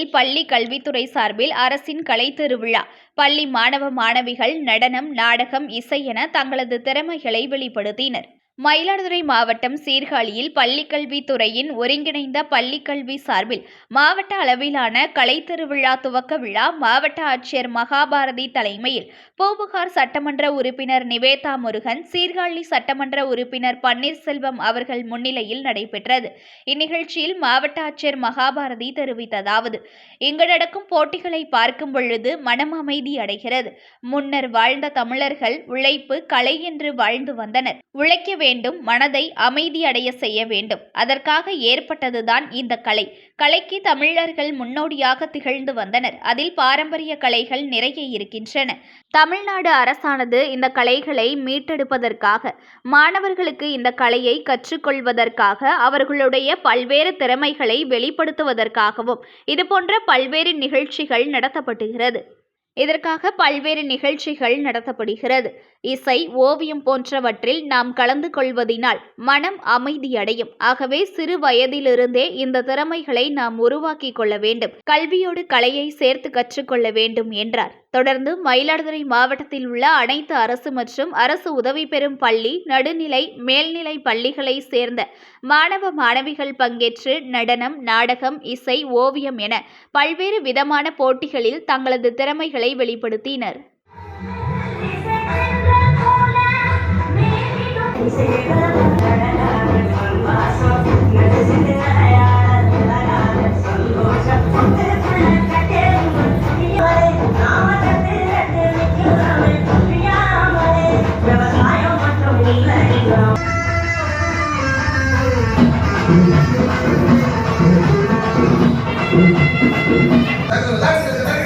பள்ளி கல்வித்துறை சார்பில் அரசின் கலை திருவிழா. பள்ளி மாணவ மாணவிகள் நடனம் நாடகம் இசை என தங்களது திறமைகளை வெளிப்படுத்தினர். மயிலாடுதுறை மாவட்டம் சீர்காழியில் பள்ளிக்கல்வித்துறையின் ஒருங்கிணைந்த பள்ளிக்கல்வி சார்பில் மாவட்ட அளவிலான கலைத்திருவிழா துவக்க விழா மாவட்ட ஆட்சியர் மகாபாரதி தலைமையில் பூம்புகார் சட்டமன்ற உறுப்பினர் நிவேதா முருகன் சீர்காழி சட்டமன்ற உறுப்பினர் பன்னீர்செல்வம் அவர்கள் முன்னிலையில் நடைபெற்றது. இந்நிகழ்ச்சியில் மாவட்ட ஆட்சியர் மகாபாரதி தெரிவித்ததாவது இங்கு நடக்கும் போட்டிகளை பார்க்கும் பொழுது மனம் அமைதி அடைகிறது. முன்னர் வாழ்ந்த தமிழர்கள் உழைப்பு கலை என்று வாழ்ந்து வந்தனர். உழைக்க வேண்டும் மனதை அமைதியடைய செய்ய வேண்டும். அதற்காக ஏற்பட்டதுதான் இந்த கலை. கலைக்கு தமிழர்கள் முன்னோடியாக திகழ்ந்து வந்தனர். அதில் பாரம்பரிய கலைகள் நிறைய இருக்கின்றன. தமிழ்நாடு அரசானது இந்த கலைகளை மீட்டெடுப்பதற்காக மாணவர்களுக்கு இந்த கலையை கற்றுக்கொள்வதற்காக அவர்களுடைய பல்வேறு திறமைகளை வெளிப்படுத்துவதற்காகவும் இதுபோன்ற பல்வேறு நிகழ்ச்சிகள் நடத்தப்படுகிறது இதற்காக பல்வேறு நிகழ்ச்சிகள் நடத்தப்படுகிறது. இசை ஓவியம் போன்றவற்றில் நாம் கலந்து கொள்வதினால் மனம் அமைதியடையும். ஆகவே சிறு வயதிலிருந்தே இந்த திறமைகளை நாம் உருவாக்கி கொள்ள வேண்டும். கல்வியோடு கலையை சேர்த்து கற்றுக்கொள்ள வேண்டும் என்றார். தொடர்ந்து மயிலாடுதுறை மாவட்டத்தில் உள்ள அனைத்து அரசு மற்றும் அரசு உதவி பெறும் பள்ளி நடுநிலை மேல்நிலை பள்ளிகளை சேர்ந்த மாணவ மாணவிகள் பங்கேற்று நடனம் நாடகம் இசை ஓவியம் என பல்வேறு விதமான போட்டிகளில் தங்களது திறமைகளை வெளிப்படுத்தினர். இசையேற்ற Thank you.